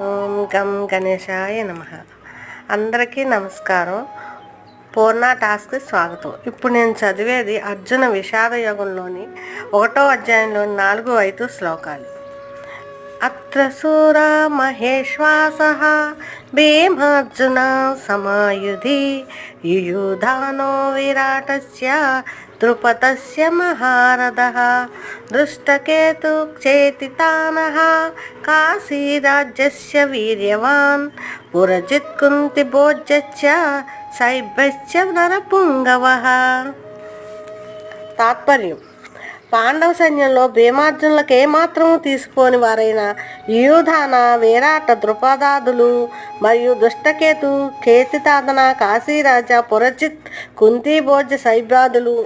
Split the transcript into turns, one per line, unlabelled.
ఓం గం గణేశాయ నమ. అందరికీ నమస్కారం. పూర్ణ టాస్క్ స్వాగతం. ఇప్పుడు నేను చదివేది అర్జున విషాద యోగంలోని ఒకటో అధ్యాయంలోని నాలుగు ఐదు శ్లోకాలు. అత్ర సూరా మహేశ్వాస భీమార్జున సమాయుధి యుయుధానో విరాటస్య ద్రుపదస్య మహారథः దృష్టకేతు చేతితానः కాశీరాజ్యస్య వీర్యవాన్ పురజిత్కుంతి కుంతి భోజ్యశ్చ శైభ్యశ్చ నరపుంగవः తాత్పర్యం. పాండవ సైన్యంలో భీమార్జునులకు ఏమాత్రము తీసుకోని వారైన యూధాన వీరాట ద్రుపదాదులు మరియు దుష్టకేతు కేతితాదన కాశీరాజా పురజిత్ కుంతీభోజ సైభ్యాదులు